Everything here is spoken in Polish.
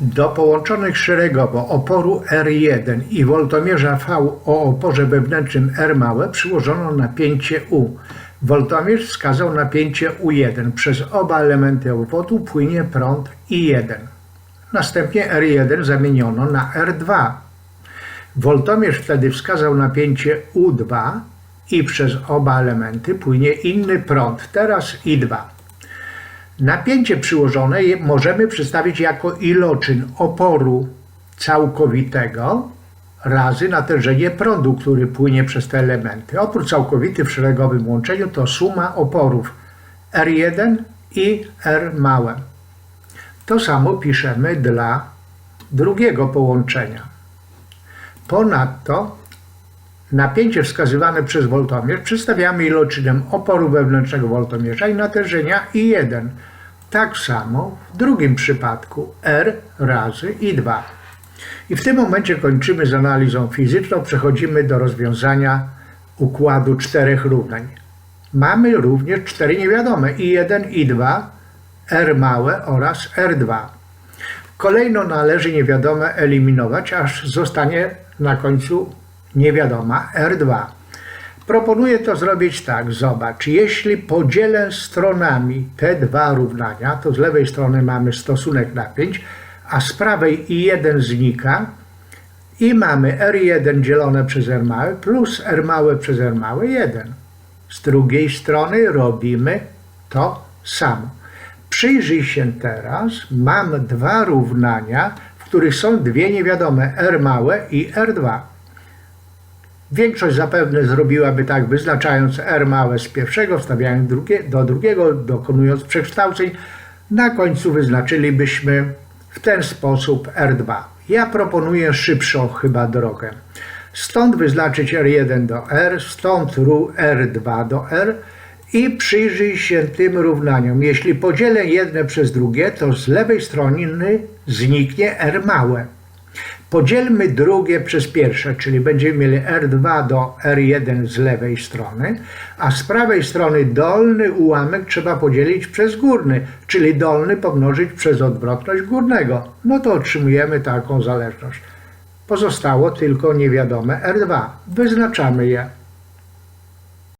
Do połączonych szeregowo oporu R1 i woltomierza V o oporze wewnętrznym R małe przyłożono napięcie U. Woltomierz wskazał napięcie U1. Przez oba elementy obwodu płynie prąd I1. Następnie R1 zamieniono na R2. Woltomierz wtedy wskazał napięcie U2 i przez oba elementy płynie inny prąd, teraz I2. Napięcie przyłożone możemy przedstawić jako iloczyn oporu całkowitego razy natężenie prądu, który płynie przez te elementy. Opór całkowity w szeregowym łączeniu to suma oporów R1 i R małe. To samo piszemy dla drugiego połączenia. Ponadto napięcie wskazywane przez woltomierz przedstawiamy iloczynem oporu wewnętrznego woltomierza i natężenia I1. Tak samo w drugim przypadku R razy I2. I w tym momencie kończymy z analizą fizyczną, przechodzimy do rozwiązania układu czterech równań. Mamy również cztery niewiadome I1, I2, R małe oraz R2. Kolejno należy niewiadome eliminować, aż zostanie na końcu niewiadoma R2. Proponuję to zrobić tak. Zobacz, jeśli podzielę stronami te dwa równania, to z lewej strony mamy stosunek napięć, a z prawej I1 znika i mamy R1 dzielone przez R małe plus R małe przez R małe 1. Z drugiej strony robimy to samo. Przyjrzyj się teraz, mam dwa równania, w których są dwie niewiadome R małe i R2. Większość zapewne zrobiłaby tak, wyznaczając R małe z pierwszego, wstawiając drugie, do drugiego, dokonując przekształceń. Na końcu wyznaczylibyśmy w ten sposób R2. Ja proponuję szybszą chyba drogę. Stąd wyznaczyć R1 do R, stąd ru- R2 do R i przyjrzyj się tym równaniom. Jeśli podzielę jedne przez drugie, to z lewej strony zniknie R małe. Podzielmy drugie przez pierwsze, czyli będziemy mieli R2 do R1 z lewej strony, a z prawej strony dolny ułamek trzeba podzielić przez górny, czyli dolny pomnożyć przez odwrotność górnego. No to otrzymujemy taką zależność. Pozostało tylko niewiadome R2. Wyznaczamy je.